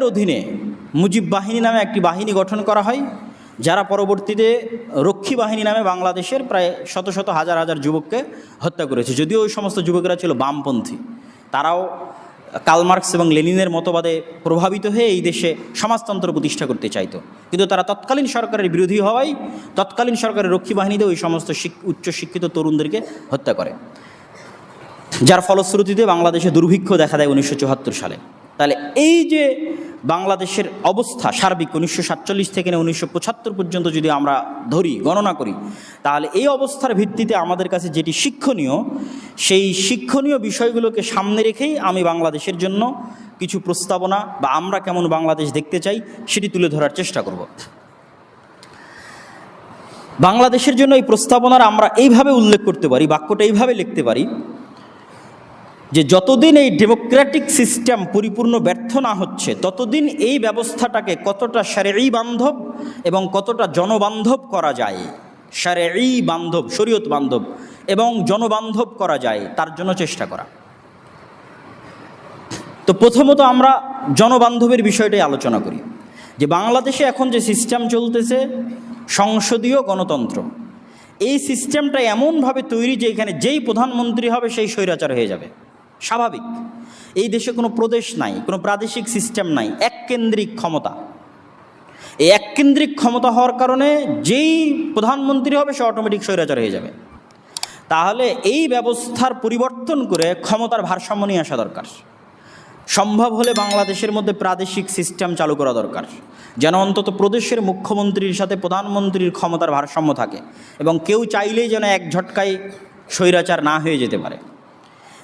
দলের অধীনে মুজিব বাহিনী নামে একটি বাহিনী গঠন করা হয়, যারা পরবর্তীতে রক্ষী বাহিনী নামে বাংলাদেশের প্রায় শত শত হাজার হাজার যুবককে হত্যা করেছে। যদিও ওই সমস্ত যুবকেরা ছিল বামপন্থী, তারাও কালমার্কস এবং লেনিনের মতবাদে প্রভাবিত হয়ে এই দেশে সমাজতন্ত্র প্রতিষ্ঠা করতে চাইতো। কিন্তু তারা তৎকালীন সরকারের বিরোধী হওয়ায় তৎকালীন সরকারের রক্ষী বাহিনীতে ওই সমস্ত শিক- উচ্চশিক্ষিত তরুণদেরকে হত্যা করে। যার ফলশ্রুতিতে বাংলাদেশে দুর্ভিক্ষ দেখা দেয় উনিশশো চুয়াত্তর সালে। তাহলে এই যে বাংলাদেশের অবস্থা সার্বিক উনিশশো সাতচল্লিশ থেকে উনিশশো পঁচাত্তর পর্যন্ত যদি আমরা ধরি, গণনা করি, তাহলে এই অবস্থার ভিত্তিতে আমাদের কাছে যেটি শিক্ষণীয়, সেই শিক্ষণীয় বিষয়গুলোকে সামনে রেখেই আমি বাংলাদেশের জন্য কিছু প্রস্তাবনা বা আমরা কেমন বাংলাদেশ দেখতে চাই, সেটি তুলে ধরার চেষ্টা করব। বাংলাদেশের জন্য এই প্রস্তাবনার আমরা এইভাবে উল্লেখ করতে পারি, বাক্যটা এইভাবে লিখতে পারি যে যতদিন এই ডেমোক্রেটিক সিস্টেম পরিপূর্ণ ব্যর্থ না হচ্ছে, ততদিন এই ব্যবস্থাটাকে কতটা সারেই বান্ধব এবং কতটা জনবান্ধব করা যায়, সারেই বান্ধব, শরীয়ত বান্ধব এবং জনবান্ধব করা যায়, তার জন্য চেষ্টা করা। তো প্রথমত আমরা জনবান্ধবের বিষয়টাই আলোচনা করি। যে বাংলাদেশে এখন যে সিস্টেম চলতেছে, সংসদীয় গণতন্ত্র, এই সিস্টেমটা এমনভাবে তৈরি যে এখানে যেই প্রধানমন্ত্রী হবে, সেই স্বৈরাচার হয়ে যাবে। স্বাভাবিক। এই দেশে কোনো প্রদেশ নাই, কোনো প্রাদেশিক সিস্টেম নাই, এককেন্দ্রিক ক্ষমতা। এই এককেন্দ্রিক ক্ষমতা হওয়ার কারণে যেই প্রধানমন্ত্রী হবে, সে অটোমেটিক স্বৈরাচার হয়ে যাবে। তাহলে এই ব্যবস্থার পরিবর্তন করে ক্ষমতার ভারসাম্য নিয়ে আসা দরকার। সম্ভব হলে বাংলাদেশের মধ্যে প্রাদেশিক সিস্টেম চালু করা দরকার, যেন অন্তত প্রদেশের মুখ্যমন্ত্রীর সাথে প্রধানমন্ত্রীর ক্ষমতার ভারসাম্য থাকে এবং কেউ চাইলেই যেন এক ঝটকায় স্বৈরাচার না হয়ে যেতে পারে।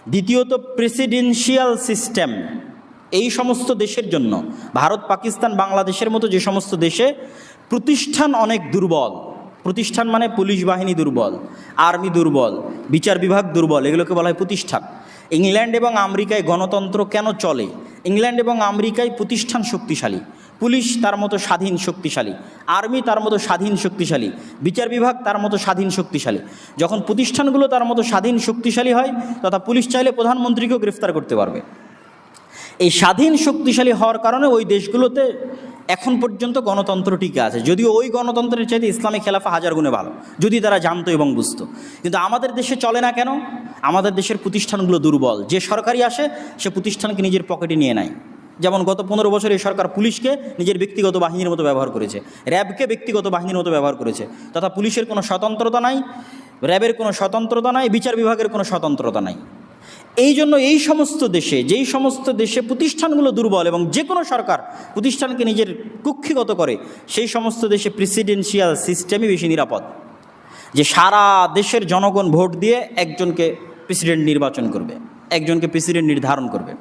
দ্বিতীয়ত প্রেসিডেন্সিয়াল সিস্টেম এই সমস্ত দেশের জন্য। ভারত, পাকিস্তান, বাংলাদেশের মতো যে সমস্ত দেশে প্রতিষ্ঠান অনেক দুর্বল। প্রতিষ্ঠান মানে পুলিশ বাহিনী দুর্বল, আর্মি দুর্বল, বিচার বিভাগ দুর্বল, এগুলোকে বলা হয় প্রতিষ্ঠান। ইংল্যান্ড এবং আমেরিকায় গণতন্ত্র কেন চলে? ইংল্যান্ড এবং আমেরিকায় প্রতিষ্ঠান শক্তিশালী। পুলিশ তার মতো স্বাধীন শক্তিশালী, আর্মি তার মতো স্বাধীন শক্তিশালী, বিচার বিভাগ তার মতো স্বাধীন শক্তিশালী। যখন প্রতিষ্ঠানগুলো তার মতো স্বাধীন শক্তিশালী হয়, তথা পুলিশ চাইলে প্রধানমন্ত্রীকেও গ্রেফতার করতে পারবে। এই স্বাধীন শক্তিশালী হওয়ার কারণে ওই দেশগুলোতে এখন পর্যন্ত গণতন্ত্র টিকে আছে। যদিও ওই গণতন্ত্রের চাইতে ইসলামী খেলাফা হাজার গুণে ভালো, যদি তারা জানতো এবং বুঝতো। কিন্তু আমাদের দেশে চলে না কেন? আমাদের দেশের প্রতিষ্ঠানগুলো দুর্বল। যে সরকারি আসে, সে প্রতিষ্ঠানকে নিজের পকেটে নিয়ে নেয়। যেমন গত পনেরো বছর এই সরকার পুলিশকে নিজের ব্যক্তিগত বাহিনীর মতো ব্যবহার করেছে। র্যাবকে ব্যক্তিগত বাহিনীর মতো ব্যবহার করেছে। তথা পুলিশের কোনো স্বতন্ত্রতা নাই, র্যাবের কোনো স্বতন্ত্রতা নাই, বিচার বিভাগের কোনো স্বতন্ত্রতা নাই। এই জন্য এই সমস্ত দেশে, যেই সমস্ত দেশে প্রতিষ্ঠানগুলো দুর্বল এবং যে কোনো সরকার প্রতিষ্ঠানকে নিজের কুক্ষিগত করে, সেই সমস্ত দেশে প্রেসিডেন্সিয়াল সিস্টেমই বেশি নিরাপদ। যে সারা দেশের জনগণ ভোট দিয়ে একজনকে প্রেসিডেন্ট নির্বাচন করবে, একজনকে প্রেসিডেন্ট নির্ধারণ করবে।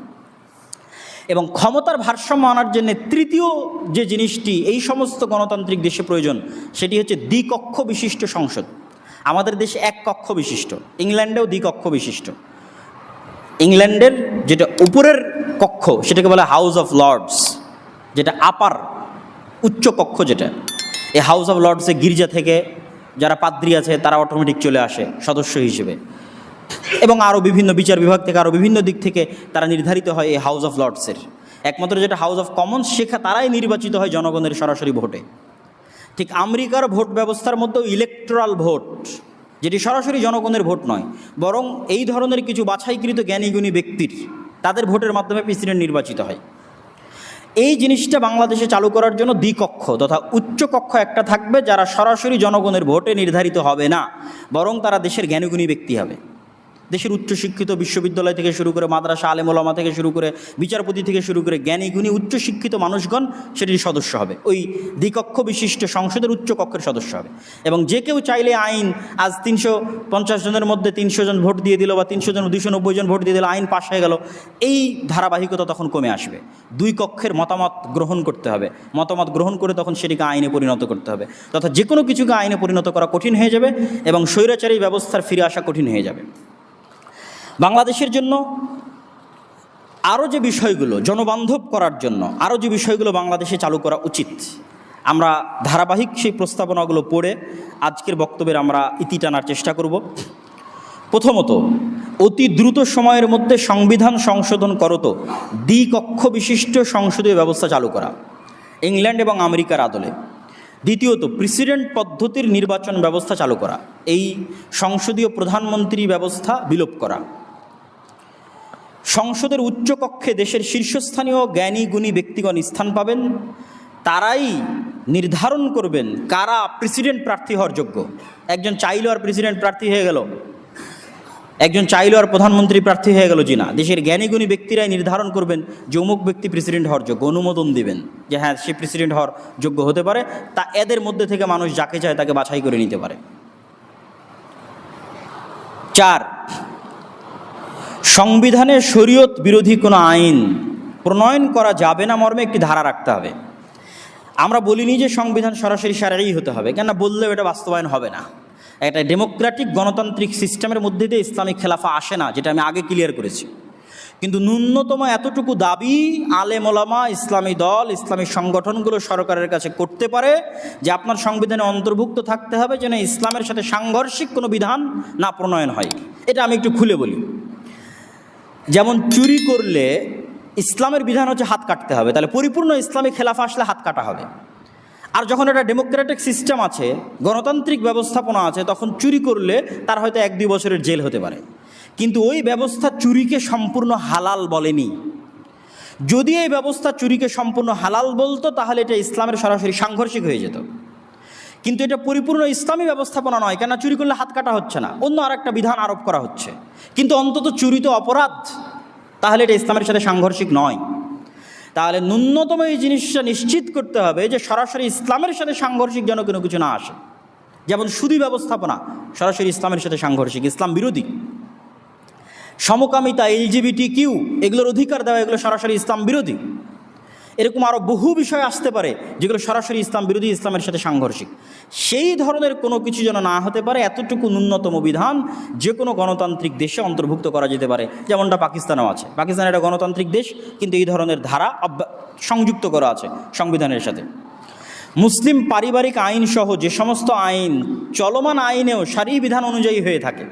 এবং ক্ষমতার ভারসাম্য আনার জন্য তৃতীয় যে জিনিসটি, এই সমস্ত গণতান্ত্রিক দেশে প্রয়োজন, সেটি হচ্ছে দ্বিকক্ষ বিশিষ্ট সংসদ। আমাদের দেশে এক কক্ষ বিশিষ্ট, ইংল্যান্ডেও দ্বিকক্ষ বিশিষ্ট। ইংল্যান্ডের যেটা উপরের কক্ষ, সেটাকে বলে হাউস অফ লর্ডস যেটা আপার উচ্চ কক্ষ যেটা। এই হাউস অফ লর্ডসে গির্জা থেকে যারা পাদ্রী আছে, তারা অটোমেটিক চলে আসে, সদস্য হিসেবে। এবং আরও বিভিন্ন বিচার বিভাগ থেকে আরও বিভিন্ন দিক থেকে তারা নির্ধারিত হয় এই হাউস অফ লর্ডসের একমাত্র যেটা হাউস অফ কমন্স সেখা তারাই নির্বাচিত হয় জনগণের সরাসরি ভোটে। ঠিক আমেরিকার ভোট ব্যবস্থার মধ্যেও ইলেকট্রাল ভোট যেটি সরাসরি জনগণের ভোট নয়, বরং এই ধরনের কিছু বাছাইকৃত জ্ঞানীগুণী ব্যক্তির, তাদের ভোটের মাধ্যমে প্রেসিডেন্ট নির্বাচিত হয়। এই জিনিসটা বাংলাদেশে চালু করার জন্য দ্বিকক্ষ তথা উচ্চ কক্ষ একটা থাকবে যারা সরাসরি জনগণের ভোটে নির্ধারিত হবে না, বরং তারা দেশের জ্ঞানীগুণী ব্যক্তি হবে। দেশের উচ্চশিক্ষিত বিশ্ববিদ্যালয় থেকে শুরু করে মাদ্রাসা আলেমোলামা থেকে শুরু করে বিচারপতি থেকে শুরু করে জ্ঞানী, গুণী, উচ্চশিক্ষিত মানুষগণ সেটির সদস্য হবে। ওই দ্বিকক্ষ বিশিষ্ট সংসদের উচ্চ কক্ষের সদস্য হবে। এবং যে কেউ চাইলে আইন, আজ তিনশো পঞ্চাশ জনের মধ্যে তিনশো জন ভোট দিয়ে দিল বা তিনশো জন দুশো নব্বই জন ভোট দিয়ে দিল, আইন পাশ হয়ে গেল, এই ধারাবাহিকতা তখন কমে আসবে। দুই কক্ষের মতামত গ্রহণ করতে হবে। মতামত গ্রহণ করে তখন সেটিকে আইনে পরিণত করতে হবে। তথা যে কোনো কিছুকে আইনে পরিণত করা কঠিন হয়ে যাবে এবং স্বৈরাচারী ব্যবস্থার ফিরে আসা কঠিন হয়ে যাবে। বাংলাদেশের জন্য আরও যে বিষয়গুলো জনবান্ধব করার জন্য আরও যে বিষয়গুলো বাংলাদেশে চালু করা উচিত, আমরা ধারাবাহিক সেই প্রস্তাবনাগুলো পড়ে আজকের বক্তব্যের আমরা ইতি টানার চেষ্টা করব। প্রথমত, অতি দ্রুত সময়ের মধ্যে সংবিধান সংশোধন করত দ্বিকক্ষ বিশিষ্ট সংসদীয় ব্যবস্থা চালু করা, ইংল্যান্ড এবং আমেরিকার আদলে। দ্বিতীয়ত প্রেসিডেন্ট পদ্ধতির নির্বাচন ব্যবস্থা চালু করা, এই সংসদীয় প্রধানমন্ত্রী ব্যবস্থা বিলোপ করা। সংসদের উচ্চকক্ষে দেশের শীর্ষস্থানীয় জ্ঞানী গুণী ব্যক্তিগণ স্থান পাবেন। তারাই নির্ধারণ করবেন কারা প্রেসিডেন্ট প্রার্থী হওয়ার যোগ্য। একজন চাইলো আর প্রেসিডেন্ট প্রার্থী হয়ে গেল। একজন চাইলো আর প্রধানমন্ত্রী প্রার্থী হয়ে গেল জি না দেশের জ্ঞানী গুণী ব্যক্তিরাই নির্ধারণ করবেন যে অমুক ব্যক্তি প্রেসিডেন্ট হওয়ার যোগ্য। অনুমোদন দিবেন যে হ্যাঁ সে প্রেসিডেন্ট হওয়ার যোগ্য হতে পারে। তা এদের মধ্যে থেকে মানুষ যাকে চায় তাকে বাছাই করে নিতে পারে। চার সংবিধানে শরীয়ত বিরোধী কোনো আইন প্রণয়ন করা যাবে না, মর্মে একটি ধারা রাখতে হবে। আমরা বলিনি যে সংবিধান সরাসরি সারাই হতে হবে কেন বললেও এটা বাস্তবায়ন হবে না। একটা ডেমোক্রেটিক গণতান্ত্রিক সিস্টেমের মধ্যে দিয়ে ইসলামিক খেলাফা আসে না, যেটা আমি আগে ক্লিয়ার করেছি। কিন্তু ন্যূনতম এতটুকু দাবি আলেম ওলামা, ইসলামী দল, ইসলামী সংগঠনগুলো সরকারের কাছে করতে পারে যে আপনার সংবিধানে অন্তর্ভুক্ত থাকতে হবে যেন ইসলামের সাথে সাংঘর্ষিক কোনো বিধান না প্রণয়ন হয়। এটা আমি একটু খুলে বলি। যেমন চুরি করলে ইসলামের বিধান হচ্ছে হাত কাটতে হবে, তাহলে পরিপূর্ণ ইসলামী খেলাফা আসলে হাত কাটা হবে। আর যখন একটা ডেমোক্রেটিক সিস্টেম আছে, গণতান্ত্রিক ব্যবস্থাপনা আছে, তখন চুরি করলে তার হয়তো এক দুই বছরের জেল হতে পারে। কিন্তু ওই ব্যবস্থা চুরিকে সম্পূর্ণ হালাল বলেনি। যদি এই ব্যবস্থা চুরিকে সম্পূর্ণ হালাল বলতো, তাহলে এটা ইসলামের সরাসরি সাংঘর্ষিক হয়ে যেত। কিন্তু এটা পরিপূর্ণ ইসলামী ব্যবস্থাপনা নয় কেন চুরি করলে হাত কাটা হচ্ছে না। অন্য আর একটা বিধান আরোপ করা হচ্ছে। কিন্তু অন্তত চুরি তো অপরাধ। তাহলে এটা ইসলামের সাথে সাংঘর্ষিক নয়। তাহলে ন্যূনতম এই জিনিসটা নিশ্চিত করতে হবে যে সরাসরি ইসলামের সাথে সাংঘর্ষিক যেন কোনো কিছু না আসে। যেমন সুদী ব্যবস্থাপনা সরাসরি ইসলামের সাথে সাংঘর্ষিক, ইসলাম বিরোধী। সমকামিতা এলজিবিটি কিউ এগুলোর অধিকার দেওয়া, এগুলো সরাসরি ইসলাম বিরোধী। এরকম আরও বহু বিষয় আসতে পারে যেগুলো সরাসরি ইসলাম, বিরোধী ইসলামের সাথে সাংঘর্ষিক। সেই ধরনের কোনো কিছু যেন না হতে পারে, এতটুকু ন্যূনতম বিধান যে কোনো গণতান্ত্রিক দেশে অন্তর্ভুক্ত করা যেতে পারে। যেমনটা পাকিস্তানেও আছে। পাকিস্তান একটা গণতান্ত্রিক দেশ, কিন্তু এই ধরনের ধারা সংযুক্ত করা আছে সংবিধানের সাথে। মুসলিম পারিবারিক আইন সহ যে সমস্ত আইন, চলমান আইনেও সারি বিধান অনুযায়ী হয়ে থাকে।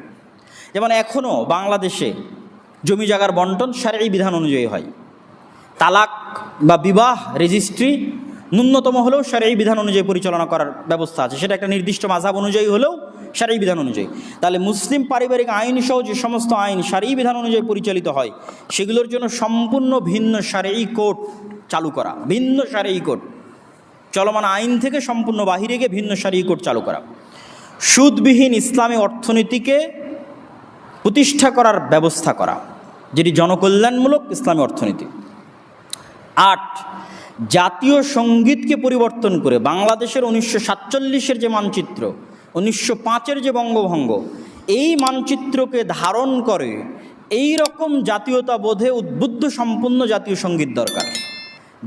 যেমন এখনও বাংলাদেশে জমি জায়গার বন্টন সারি বিধান অনুযায়ী হয়। তালাক বা বিবাহ রেজিস্ট্রি ন্যূনতম হলেও সারি বিধান অনুযায়ী পরিচালনা করার ব্যবস্থা আছে। সেটা একটা নির্দিষ্ট মাঝাব অনুযায়ী হলেও সারি বিধান অনুযায়ী। তাহলে মুসলিম পারিবারিক আইন সহ যে সমস্ত আইন সারি বিধান অনুযায়ী পরিচালিত হয়, সেগুলোর জন্য সম্পূর্ণ ভিন্ন সারি কোর্ট চালু করা, ভিন্ন সারি কোর্ট চলমান আইন থেকে সম্পূর্ণ বাহিরে গিয়ে ভিন্ন সারি কোর্ট চালু করা। সুদবিহীন ইসলামী অর্থনীতিকে প্রতিষ্ঠা করার ব্যবস্থা করা, যেটি জনকল্যাণমূলক ইসলামী অর্থনীতি। আট, জাতীয় সঙ্গীতকে পরিবর্তন করে বাংলাদেশের উনিশশো সাতচল্লিশের যে মানচিত্র, উনিশশো পাঁচের যে বঙ্গভঙ্গ, এই মানচিত্রকে ধারণ করে এই রকম জাতীয়তা বোধে উদ্বুদ্ধ সম্পূর্ণ জাতীয় সংগীত দরকার।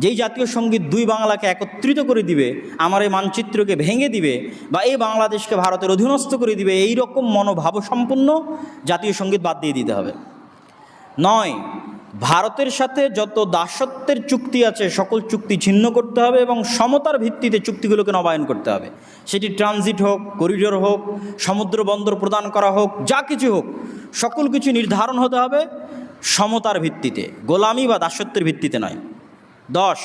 যেই জাতীয় সংগীত দুই বাংলাকে একত্রিত করে দিবে, আমার এই মানচিত্রকে ভেঙে দিবে বা এই বাংলাদেশকে ভারতের অধীনস্থ করে দিবে, এই রকম মনোভাব সম্পন্ন জাতীয় সংগীত বাদ দিয়ে দিতে হবে। নয় ভারতের সাথে যত দাসত্বের চুক্তি আছে, সকল চুক্তি ছিন্ন করতে হবে এবং সমতার ভিত্তিতে চুক্তিগুলোকে নবায়ন করতে হবে। সেটি ট্রানজিট হোক করিডোর হোক, সমুদ্র বন্দর প্রদান করা হোক, যা কিছু হোক, সকল কিছু নির্ধারণ হতে হবে সমতার ভিত্তিতে, গোলামি বা দাসত্বের ভিত্তিতে নয়। দশ,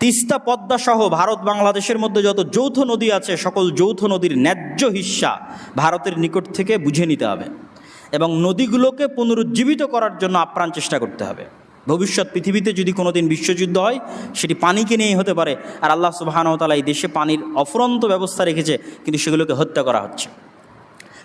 তিস্তা পদ্মা সহ ভারত বাংলাদেশের মধ্যে যত যৌথ নদী আছে, সকল যৌথ নদীর ন্যায্য হিস্যা ভারতের নিকট থেকে বুঝে নিতে হবে। এবং নদীগুলোকে পুনরুজ্জীবিত করার জন্য আপ্রাণ চেষ্টা করতে হবে। ভবিষ্যৎ পৃথিবীতে যদি কোনো দিন বিশ্বযুদ্ধ হয়, সেটি পানিকে নিয়েই হতে পারে। আর আল্লাহ সুবাহানতালা এই দেশে পানির অফুরন্ত ব্যবস্থা রেখেছে, কিন্তু সেগুলোকে হত্যা করা হচ্ছে।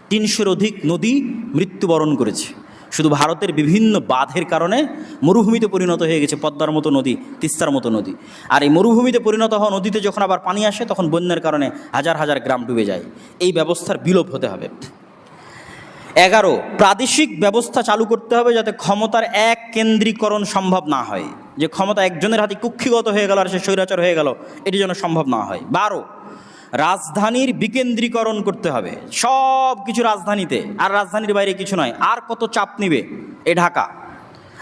তিনশোর অধিক নদী মৃত্যুবরণ করেছে। শুধু ভারতের বিভিন্ন বাঁধের কারণে মরুভূমিতে পরিণত হয়ে গেছে পদ্মার মতো নদী, তিস্তার মতো নদী। আর এই মরুভূমিতে পরিণত হওয়া নদীতে যখন আবার পানি আসে, তখন বন্যার কারণে হাজার হাজার গ্রাম ডুবে যায়। এই ব্যবস্থার বিলোপ হতে হবে। এগারো, প্রাদেশিক ব্যবস্থা চালু করতে হবে যাতে ক্ষমতার এক কেন্দ্রীকরণ সম্ভব না হয়। যে ক্ষমতা একজনের হাতে কুক্ষিগত হয়ে গেল আর সে স্বৈরাচার হয়ে গেল, এটি যেন সম্ভব না হয়। বারো, রাজধানীর বিকেন্দ্রীকরণ করতে হবে। সব কিছু রাজধানীতে, আর রাজধানীর বাইরে কিছু নয়। আর কত চাপ নিবে? এ ঢাকা।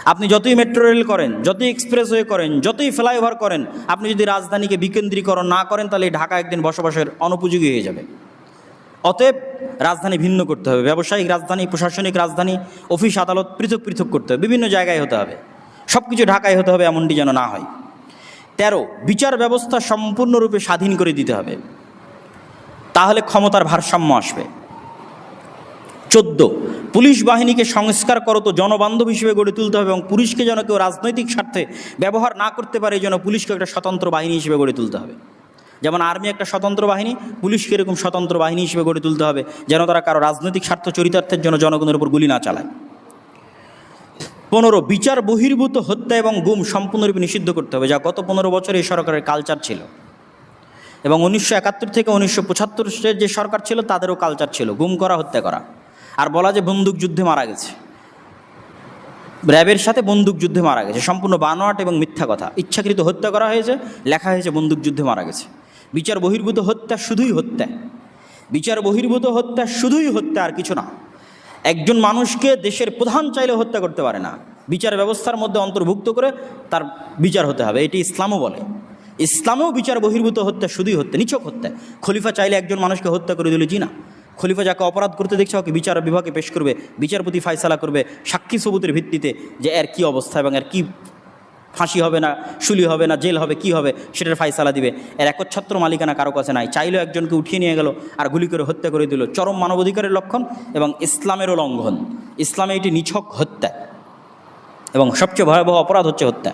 আপনি যতই মেট্রো রেল করেন, যতই এক্সপ্রেসওয়ে করেন, যতই ফ্লাইওভার করেন, আপনি যদি রাজধানীকে বিকেন্দ্রীকরণ না করেন, তাহলে ঢাকা একদিন বসবাসের অনুপযোগী হয়ে যাবে। অতএব রাজধানী ভিন্ন করতে হবে। ব্যবসায়িক রাজধানী, প্রশাসনিক রাজধানী, অফিস, আদালত পৃথক পৃথক করতে হবে। বিভিন্ন জায়গায় হতে হবে। সব কিছু ঢাকায় হতে হবে, এমনটি যেন না হয়। তেরো, বিচার ব্যবস্থা সম্পূর্ণরূপে স্বাধীন করে দিতে হবে। তাহলে ক্ষমতার ভারসাম্য আসবে। চোদ্দ, পুলিশ বাহিনীকে সংস্কার করত জনবান্ধব হিসেবে গড়ে তুলতে হবে এবং পুলিশকে যেন কেউ রাজনৈতিক স্বার্থে ব্যবহার না করতে পারে জন্য পুলিশকে একটা স্বতন্ত্র বাহিনী হিসেবে গড়ে তুলতে হবে। যেমন আর্মি একটা স্বতন্ত্র বাহিনী, পুলিশকে এরকম স্বতন্ত্র বাহিনী হিসেবে গড়ে তুলতে হবে, যেন তারা কারও রাজনৈতিক স্বার্থ চরিতার্থের জন্য জনগণের উপর গুলি না চালায়। পনেরো, বিচার বহির্ভূত হত্যা এবং গুম সম্পূর্ণরূপে নিষিদ্ধ করতে হবে, যা গত পনেরো বছর এই সরকারের কালচার ছিল। এবং উনিশশো একাত্তর থেকে উনিশশো পঁচাত্তর যে সরকার ছিল, তাদেরও কালচার ছিল, গুম করা, হত্যা করা। আর বলা যে বন্দুক যুদ্ধে মারা গেছে। র্যাবের সাথে বন্দুক যুদ্ধে মারা গেছে। সম্পূর্ণ বানোয়াট এবং মিথ্যা কথা। ইচ্ছাকৃত হত্যা করা হয়েছে, লেখা হয়েছে বন্দুক যুদ্ধে মারা গেছে। বিচার বহির্ভূত হত্যা শুধুই হত্যা। বিচার বহির্ভূত হত্যা শুধুই হত্যা আর কিছু না। একজন মানুষকে দেশের প্রধান চাইলে হত্যা করতে পারে না। বিচার ব্যবস্থার মধ্যে অন্তর্ভুক্ত করে তার বিচার হতে হবে। এটি ইসলামও বলে। ইসলামেও বিচার বহির্ভূত হত্যা শুধুই হত্যা, নিছক হত্যা। খলিফা চাইলে একজন মানুষকে হত্যা করে দিল জি না। খলিফা যাকে অপরাধ করতে দেখছে, ওকে বিচার বিভাগে পেশ করবে, বিচারপতি ফায়সালা করবে, সাক্ষী সবুতের ভিত্তিতে যে এর কী অবস্থা এবং এর কী ফাঁসি হবে না, শুলি হবে না, জেল হবে, কি হবে, সেটার ফাইসালা দিবে। এর একচ্ছত্র মালিকানা কারও কাছে নাই। চাইলেও একজনকে উঠিয়ে নিয়ে গেল, আর গুলি করে হত্যা করে দিল। চরম মানবাধিকারের লক্ষণ এবং ইসলামেরও লঙ্ঘন। ইসলামে এটি নিছক হত্যা। এবং সবচেয়ে ভয়াবহ অপরাধ হচ্ছে হত্যা।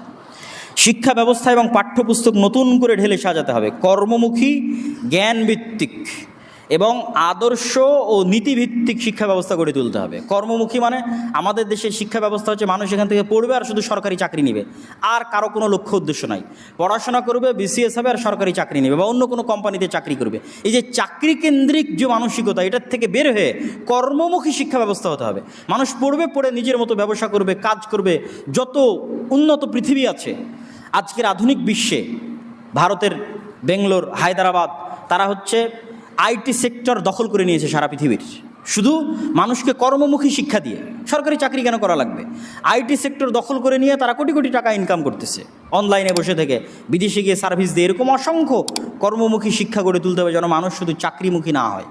শিক্ষা ব্যবস্থা এবং পাঠ্যপুস্তক নতুন করে ঢেলে সাজাতে হবে। কর্মমুখী, জ্ঞানভিত্তিক। এবং আদর্শ ও নীতিভিত্তিক শিক্ষা ব্যবস্থা গড়ে তুলতে হবে। কর্মমুখী মানে আমাদের দেশের শিক্ষা ব্যবস্থা হচ্ছে মানুষ এখান থেকে পড়বে আর শুধু সরকারি চাকরি নেবে। আর কারও কোনো লক্ষ্য উদ্দেশ্য নাই। পড়াশোনা করবে বিসিএস হবে আর সরকারি চাকরি নেবে বা অন্য কোনো কোম্পানিতে চাকরি করবে। এই যে চাকরি কেন্দ্রিক যে মানসিকতা, এটার থেকে বের হয়ে কর্মমুখী শিক্ষা ব্যবস্থা হতে হবে। মানুষ পড়বে, পড়ে নিজের মতো ব্যবসা করবে, কাজ করবে, যত উন্নত পৃথিবী আছে। আজকের আধুনিক বিশ্বে ভারতের বেঙ্গলোর, হায়দ্রাবাদ, তারা হচ্ছে আইটি সেক্টর দখল করে নিয়েছে সারা পৃথিবীর। শুধু মানুষকে কর্মমুখী শিক্ষা দিয়ে। সরকারি চাকরি কেন করা লাগবে? আইটি সেক্টর দখল করে নিয়ে তারা কোটি কোটি টাকা ইনকাম করতেছে। অনলাইনে বসে থেকে বিদেশে গিয়ে সার্ভিস দিয়ে এরকম অসংখ্য কর্মমুখী শিক্ষা গড়ে তুলতে হবে যেন মানুষ শুধু চাকরিমুখী না হয়।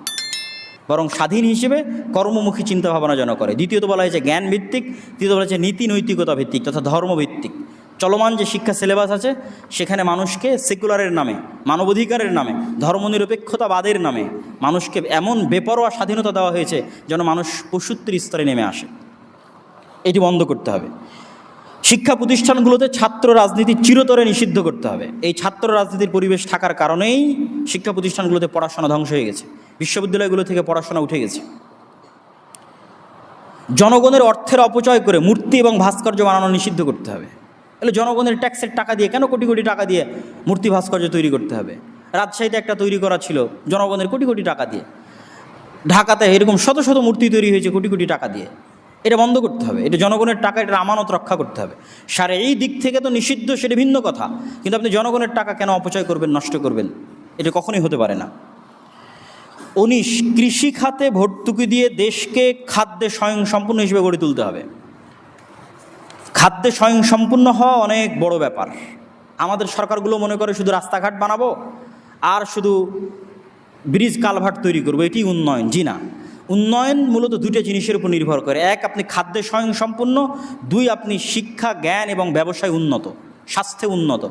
বরং স্বাধীন হিসেবে কর্মমুখী চিন্তাভাবনা যেন করে। দ্বিতীয়ত বলা হয়েছে জ্ঞান ভিত্তিক তৃতীয়ত বলা হয়েছে নীতি নৈতিকতা ভিত্তিক তথা ধর্মভিত্তিক। চলমান যে শিক্ষা সিলেবাস আছে, সেখানে মানুষকে সেকুলারের নামে, মানবাধিকারের নামে, ধর্মনিরপেক্ষতাবাদের নামে মানুষকে এমন বেপরোয়া স্বাধীনতা দেওয়া হয়েছে যেন মানুষ পশুত্বের স্তরে নেমে আসে। এটি বন্ধ করতে হবে। শিক্ষা প্রতিষ্ঠানগুলোতে ছাত্র রাজনীতি চিরতরে নিষিদ্ধ করতে হবে। এই ছাত্র রাজনীতির পরিবেশ থাকার কারণেই শিক্ষা প্রতিষ্ঠানগুলোতে পড়াশোনা ধ্বংস হয়ে গেছে। বিশ্ববিদ্যালয়গুলো থেকে পড়াশোনা উঠে গেছে। জনগণের অর্থের অপচয় করে মূর্তি এবং ভাস্কর্য বানানো নিষিদ্ধ করতে হবে। তাহলে জনগণের ট্যাক্সের টাকা দিয়ে কেন কোটি কোটি টাকা দিয়ে মূর্তি ভাস্কর্য তৈরি করতে হবে? রাজশাহীতে একটা তৈরি করা ছিল জনগণের কোটি কোটি টাকা দিয়ে। ঢাকাতে এরকম শত শত মূর্তি তৈরি হয়েছে কোটি কোটি টাকা দিয়ে। এটা বন্ধ করতে হবে, এটা জনগণের টাকা এটা আমানত রক্ষা করতে হবে। সারে এই দিক থেকে তো নিষিদ্ধ, সেটা ভিন্ন কথা। কিন্তু আপনি জনগণের টাকা কেন অপচয় করবেন, নষ্ট করবেন? এটা কখনোই হতে পারে না। উনিশ, কৃষি খাতে ভর্তুকি দিয়ে দেশকে খাদ্যে স্বয়ং সম্পূর্ণ হিসেবে গড়ে তুলতে হবে। খাদ্যে স্বয়ং সম্পূর্ণ হওয়া অনেক বড় ব্যাপার। আমাদের সরকারগুলো মনে করে শুধু রাস্তাঘাট বানাবো আর শুধু ব্রিজ কালভার্ট তৈরি করব, এটি উন্নয়ন। জি না, উন্নয়ন মূলত দুটো জিনিসের উপর নির্ভর করে। এক, আপনি খাদ্যে স্বয়ং সম্পূর্ণ দুই, আপনি শিক্ষা, জ্ঞান এবং ব্যবসায় উন্নত, স্বাস্থ্যে উন্নত।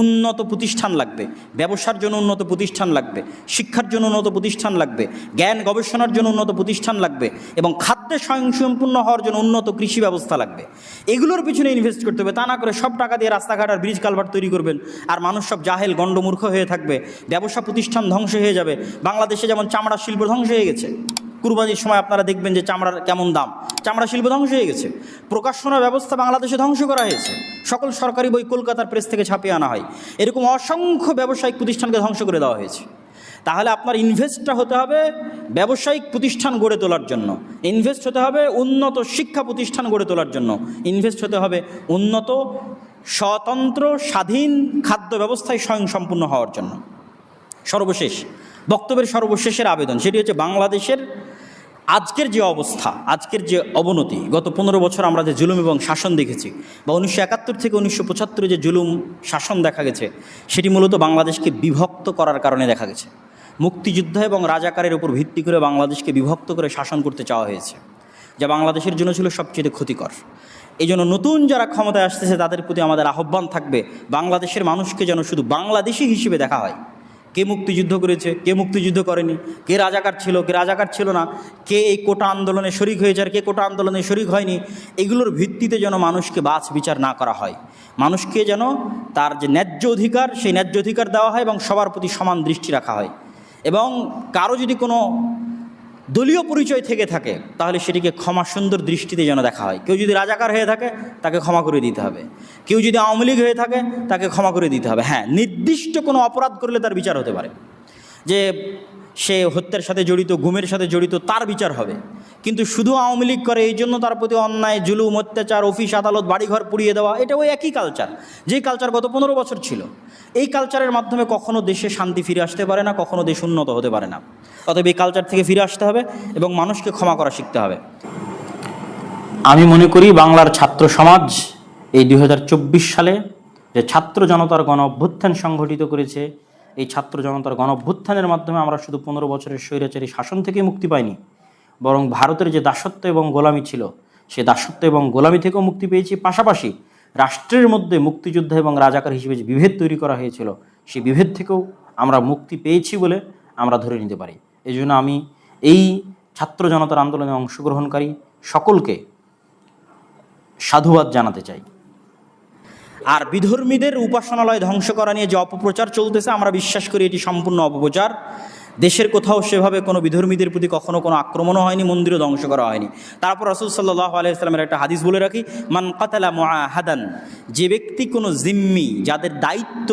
উন্নত প্রতিষ্ঠান লাগবে, ব্যবসার জন্য উন্নত প্রতিষ্ঠান লাগবে, শিক্ষার জন্য উন্নত প্রতিষ্ঠান লাগবে, জ্ঞান গবেষণার জন্য উন্নত প্রতিষ্ঠান লাগবে এবং খাদ্যে স্বয়ংসম্পূর্ণ হওয়ার জন্য উন্নত কৃষি ব্যবস্থা লাগবে। এগুলোর পিছনে ইনভেস্ট করতে হবে, তা না করে সব টাকা দিয়ে রাস্তাঘাট আর ব্রিজ কালভার তৈরি করবেন আর মানুষ সব জাহেল, গণ্ডমূর্খ হয়ে থাকবে, ব্যবসা প্রতিষ্ঠান ধ্বংস হয়ে যাবে, বাংলাদেশে যেমন চামড়া শিল্প ধ্বংস হয়ে গেছে। কুরবানির সময় আপনারা দেখবেন যে চামড়ার কেমন দাম। চামড়া শিল্প ধ্বংস হয়ে গেছে। প্রকাশনা ব্যবস্থা বাংলাদেশে ধ্বংস করা হয়েছে। সকল সরকারি বই কলকাতার প্রেস থেকে ছাপিয়ে আনা হয়। এরকম অসংখ্য ব্যবসায়িক প্রতিষ্ঠানকে ধ্বংস করে দেওয়া হয়েছে। তাহলে আপনার ইনভেস্টটা হতে হবে ব্যবসায়িক প্রতিষ্ঠান গড়ে তোলার জন্য। ইনভেস্ট হতে হবে উন্নত শিক্ষা প্রতিষ্ঠান গড়ে তোলার জন্য। ইনভেস্ট হতে হবে উন্নত, স্বতন্ত্র, স্বাধীন খাদ্য ব্যবস্থায় স্বয়ংসম্পূর্ণ হওয়ার জন্য। সর্বশেষ, বক্তব্যের সর্বশেষের আবেদন, সেটি হচ্ছে বাংলাদেশের আজকের যে অবস্থা, আজকের যে অবনতি, গত পনেরো বছর আমরা যে জুলুম এবং শাসন দেখেছি বা উনিশশো একাত্তর থেকে উনিশশো পঁচাত্তরে যে জুলুম, শাসন দেখা গেছে, সেটি মূলত বাংলাদেশকে বিভক্ত করার কারণে দেখা গেছে। মুক্তিযুদ্ধ এবং রাজাকারের উপর ভিত্তি করে বাংলাদেশকে বিভক্ত করে শাসন করতে চাওয়া হয়েছে, যা বাংলাদেশের জন্য ছিল সবচেয়ে ক্ষতিকর। এই জন্য নতুন যারা ক্ষমতায় আসতেছে, তাদের প্রতি আমাদের আহ্বান থাকবে, বাংলাদেশের মানুষকে যেন শুধু বাংলাদেশি হিসেবে দেখা হয়। কে মুক্তিযুদ্ধ করেছে, কে মুক্তিযুদ্ধ করেনি, কে রাজাকার ছিল, কে রাজাকার ছিল না, কে এই কোটা আন্দোলনে শরিক হয়েছে আর কে কোটা আন্দোলনে শরিক হয়নি, এগুলোর ভিত্তিতে যেন মানুষকে বাছ বিচার না করা হয়। মানুষকে যেন তার যে ন্যায্য অধিকার, সেই ন্যায্য অধিকার দেওয়া হয় এবং সবার প্রতি সমান দৃষ্টি রাখা হয়। এবং কারও যদি কোনো দলীয় পরিচয় থেকে থাকে, তাহলে সেটিকে ক্ষমা সুন্দর দৃষ্টিতে যেন দেখা হয়। কেউ যদি রাজাকার হয়ে থাকে, তাকে ক্ষমা করে দিতে হবে। কেউ যদি আওয়ামী লীগ হয়ে থাকে, তাকে ক্ষমা করে দিতে হবে। হ্যাঁ নির্দিষ্ট কোনো অপরাধ করলে তার বিচার হতে পারে। যে সে হত্যার সাথে জড়িত, গুমের সাথে জড়িত, তার বিচার হবে। কিন্তু শুধু আওয়ামী লীগ করে, এই জন্য তার প্রতি অন্যায়, জুলুম, অত্যাচার, অফিস, আদালত, বাড়িঘর পুড়িয়ে দেওয়া, এটা ওই একই কালচার যেই কালচার গত পনেরো বছর ছিল, এই কালচারের মাধ্যমে কখনো দেশে শান্তি ফিরে আসতে পারে না, কখনো দেশ উন্নত হতে পারে না। অতএব এই কালচার থেকে ফিরে আসতে হবে এবং মানুষকে ক্ষমা করা শিখতে হবে। আমি মনে করি বাংলার ছাত্র সমাজ এই দু হাজার চব্বিশ সালে যে ছাত্র জনতার গণ অভ্যুত্থান সংঘটিত করেছে, এই ছাত্র জনতার গণ অভ্যুত্থানের মাধ্যমে আমরা শুধু পনেরো বছরের স্বৈরাচারী শাসন থেকে মুক্তি পাইনি বরং ভারতের যে দাসত্ব এবং গোলামি ছিল, সে দাসত্ব এবং গোলামি থেকেও মুক্তি পেয়েছি। পাশাপাশি রাষ্ট্রের মধ্যে মুক্তিযুদ্ধ এবং রাজাকার হিসেবে যে বিভেদ তৈরি করা হয়েছিল সেই বিভেদ থেকেও আমরা মুক্তি পেয়েছি বলে আমরা ধরে নিতে পারি। এই জন্য আমি এই ছাত্র জনতার আন্দোলনে অংশগ্রহণকারী সকলকে সাধুবাদ জানাতে চাই। আর বিধর্মীদের উপাসনালয় ধ্বংস করা নিয়ে যে অপপ্রচার চলতেছে, আমরা বিশ্বাস করি এটি সম্পূর্ণ অপপ্রচার। দেশের কোথাও সেভাবে কোনো বিধর্মীদের প্রতি কখনো কোনো আক্রমণও হয়নি, মন্দিরও ধ্বংস করা হয়নি। তারপর রসুল সাল্লাহ আলাইসলামের একটা হাদিস বলে রাখি, মান কাতালা হাদান যে ব্যক্তি কোনো জিম্মি, যাদের দায়িত্ব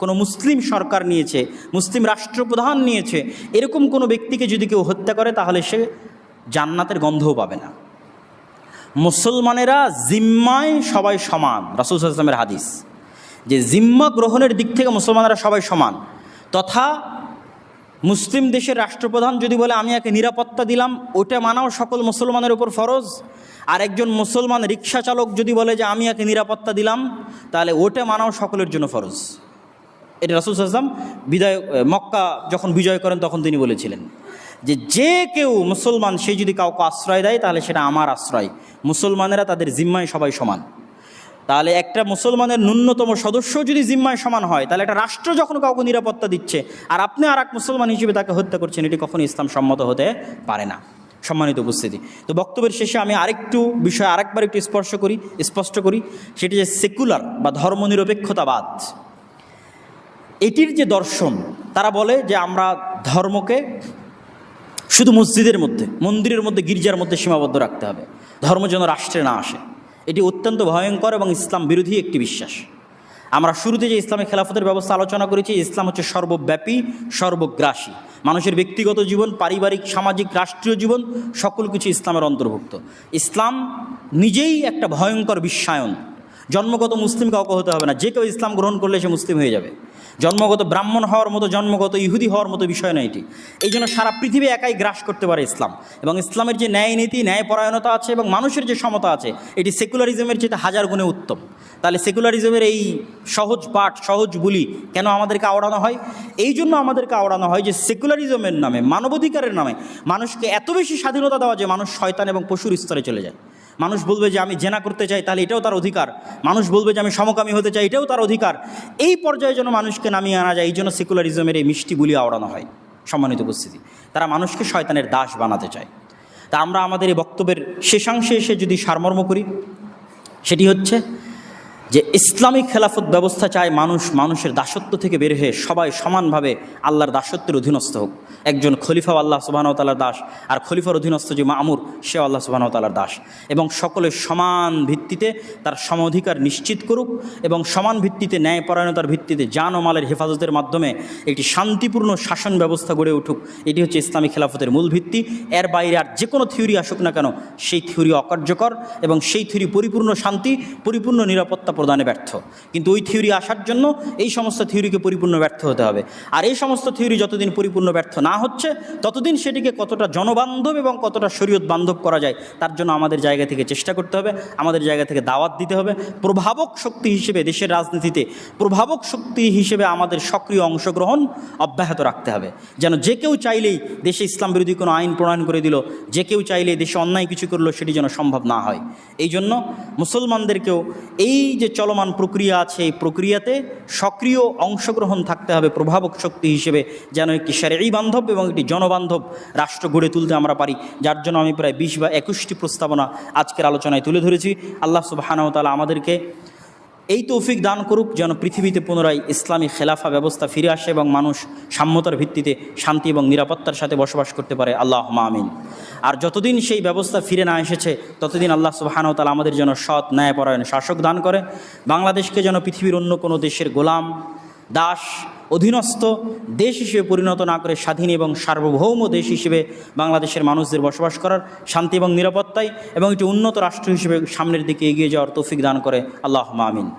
কোনো মুসলিম সরকার নিয়েছে, মুসলিম রাষ্ট্রপ্রধান নিয়েছে, এরকম কোনো ব্যক্তিকে যদি কেউ হত্যা করে, তাহলে সে জান্নাতের গন্ধও পাবে না। মুসলমানেরা জিম্মায় সবাই সমান, রাসুল ইসলামের হাদিস। যে জিম্মা গ্রহণের দিক থেকে মুসলমানেরা সবাই সমান, তথা মুসলিম দেশের রাষ্ট্রপ্রধান যদি বলে, আমি একে নিরাপত্তা দিলাম ওটা মানাও সকল মুসলমানের উপর ফরজ। আর একজন মুসলমান রিক্সা চালক যদি বলে যে, আমি একে নিরাপত্তা দিলাম তাহলে ওটা মানাও সকলের জন্য ফরজ। এটা রাসুল আসলাম বিদায়, মক্কা যখন বিজয় করেন, তখন তিনি বলেছিলেন যে যে কেউ মুসলমান, সে যদি কাউকে আশ্রয় দেয়, তাহলে সেটা আমার আশ্রয়। মুসলমানেরা তাদের জিম্মায় সবাই সমান। তাহলে একটা মুসলমানের ন্যূনতম সদস্য যদি জিম্মায় সমান হয়, তাহলে একটা রাষ্ট্র যখন কাউকে নিরাপত্তা দিচ্ছে, আর আপনি আর এক মুসলমান হিসেবে তাকে হত্যা করছেন, এটি কখনো ইসলাম সম্মত হতে পারে না। সম্মানিত উপস্থিতি। তো বক্তব্যের শেষে আমি আরেকটু বিষয়, আরেকবার একটু স্পর্শ করি, স্পষ্ট করি। সেটি যে সেকুলার বা ধর্মনিরপেক্ষতাবাদ। এটির যে দর্শন, তারা বলে যে আমরা ধর্মকে শুধু মসজিদের মধ্যে, মন্দিরের মধ্যে, গির্জার মধ্যে সীমাবদ্ধ রাখতে হবে। ধর্ম যেন রাষ্ট্রে না আসে। এটি অত্যন্ত ভয়ঙ্কর এবং ইসলাম বিরোধী একটি বিশ্বাস। আমরা শুরুতে যে ইসলামী খেলাফতের ব্যবস্থা আলোচনা করেছি, ইসলাম হচ্ছে সর্বব্যাপী, সর্বগ্রাসী। মানুষের ব্যক্তিগত জীবন, পারিবারিক, সামাজিক, রাষ্ট্রীয় জীবন, সকল কিছু ইসলামের অন্তর্ভুক্ত। ইসলাম নিজেই একটা ভয়ঙ্কর বিশ্বায়ন। জন্মগত মুসলিম কাউকে হতে হবে না। যে কেউ ইসলাম গ্রহণ করলে সে মুসলিম হয়ে যাবে। জন্মগত ব্রাহ্মণ হওয়ার মতো, জন্মগত ইহুদি হওয়ার মতো বিষয় নয় এটি। এই জন্য সারা পৃথিবী একাই গ্রাস করতে পারে ইসলাম। এবং ইসলামের যে ন্যায় নীতি ন্যায়পরায়ণতা আছে এবং মানুষের যে সমতা আছে, এটি সেকুলারিজমের চেয়ে হাজার গুণে উত্তম। তাহলে সেকুলারিজমের এই সহজ পাঠ, সহজ বুলি কেন আমাদেরকে আওড়ানো হয়? এই জন্য আমাদেরকে আওড়ানো হয় যে সেকুলারিজমের নামে, মানবাধিকারের নামে মানুষকে এত বেশি স্বাধীনতা দেওয়া যে মানুষ শয়তান এবং পশুর স্তরে চলে যায়। মানুষ বলবে যে আমি জেনা করতে চাই, তাহলে এটাও তার অধিকার। মানুষ বলবে যে আমি সমকামী হতে চাই, এটাও তার অধিকার। এই পর্যায়ে যেন মানুষকে নামিয়ে আনা যায়, এই জন্য সেকুলারিজমের এই মিষ্টিগুলি আওড়ানো হয় সম্মানিত উপস্থিতি। তারা মানুষকে শয়তানের দাস বানাতে চায়। তা আমরা আমাদের এই বক্তব্যের শেষাংশে এসে যদি সারমর্ম করি, সেটি হচ্ছে যে ইসলামিক খেলাফত ব্যবস্থা চায় মানুষ মানুষের দাসত্ব থেকে বের হয়ে সবাই সমানভাবে আল্লাহর দাসত্বের অধীনস্থ হোক। একজন খলিফা আল্লাহ সুবাহতালার দাস, আর খলিফার অধীনস্থ যে মামুর সে আল্লাহ সুবাহতালার দাস। এবং সকলের সমান ভিত্তিতে তার সম অধিকার নিশ্চিত করুক এবং সমান ভিত্তিতে ন্যায়পরায়ণতার ভিত্তিতে জান ও মালের হেফাজতের মাধ্যমে একটি শান্তিপূর্ণ শাসন ব্যবস্থা গড়ে উঠুক। এটি হচ্ছে ইসলামী খেলাফতের মূল ভিত্তি। এর বাইরে আর যে কোনো থিওরি আসুক না কেন, সেই থিওরি অকার্যকর এবং সেই থিওরি পরিপূর্ণ শান্তি, পরিপূর্ণ নিরাপত্তা প্রদানে ব্যর্থ। কিন্তু ওই থিওরি আসার জন্য এই সমস্ত থিওরিকে পরিপূর্ণ ব্যর্থ হতে হবে। আর এই সমস্ত থিওরি যতদিন পরিপূর্ণ ব্যর্থ না হচ্ছে, ততদিন সেটিকে কতটা জনবান্ধব এবং কতটা শরীয়ত বান্ধব করা যায়, তার জন্য আমাদের জায়গা থেকে চেষ্টা করতে হবে, আমাদের জায়গা থেকে দাওয়াত দিতে হবে। প্রভাবক শক্তি হিসেবে দেশের রাজনীতিতে প্রভাবক শক্তি হিসেবে আমাদের সক্রিয় অংশগ্রহণ অব্যাহত রাখতে হবে। যেন যে কেউ চাইলেই দেশে ইসলাম বিরোধী কোনো আইন প্রণয়ন করে দিল, যে কেউ চাইলেই দেশে অন্যায় কিছু করল, সেটি যেন সম্ভব না হয়। এই জন্য মুসলমানদেরকেও এই যে চলমান প্রক্রিয়া আছে, এই প্রক্রিয়াতে সক্রিয় অংশগ্রহণ থাকতে হবে প্রভাবক শক্তি হিসেবে, যেন একটি সারি বান্ধব এবং একটি জনবান্ধব রাষ্ট্র গড়ে তুলতে আমরা পারি। যার জন্য আমি প্রায় বিশ বা একুশটি প্রস্তাবনা আজকের আলোচনায় তুলে ধরেছি। আল্লাহ সুবাহানাও তালা আমাদেরকে এই তৌফিক দান করুক যেন পৃথিবীতে পুনরায় ইসলামী খেলাফা ব্যবস্থা ফিরে আসে এবং মানুষ সাম্যতার ভিত্তিতে শান্তি এবং নিরাপত্তার সাথে বসবাস করতে পারে। আল্লাহ মামিন আর যতদিন সেই ব্যবস্থা ফিরে না এসেছে, ততদিন আল্লাহ সুবাহানতাল আমাদের যেন সৎ ন্যায়পরায়ণ শাসক দান করে। বাংলাদেশকে যেন পৃথিবীর অন্য কোনো দেশের গোলাম, দাস অধীনস্থ দেশ হিসেবে পরিণত না করে স্বাধীন এবং সার্বভৌম দেশ হিসেবে বাংলাদেশের মানুষদের বসবাস করার শান্তি এবং নিরাপত্তায় এবং একটি উন্নত রাষ্ট্র হিসেবে সামনের দিকে এগিয়ে যাওয়ার তৌফিক দান করে। আল্লাহ আমিন।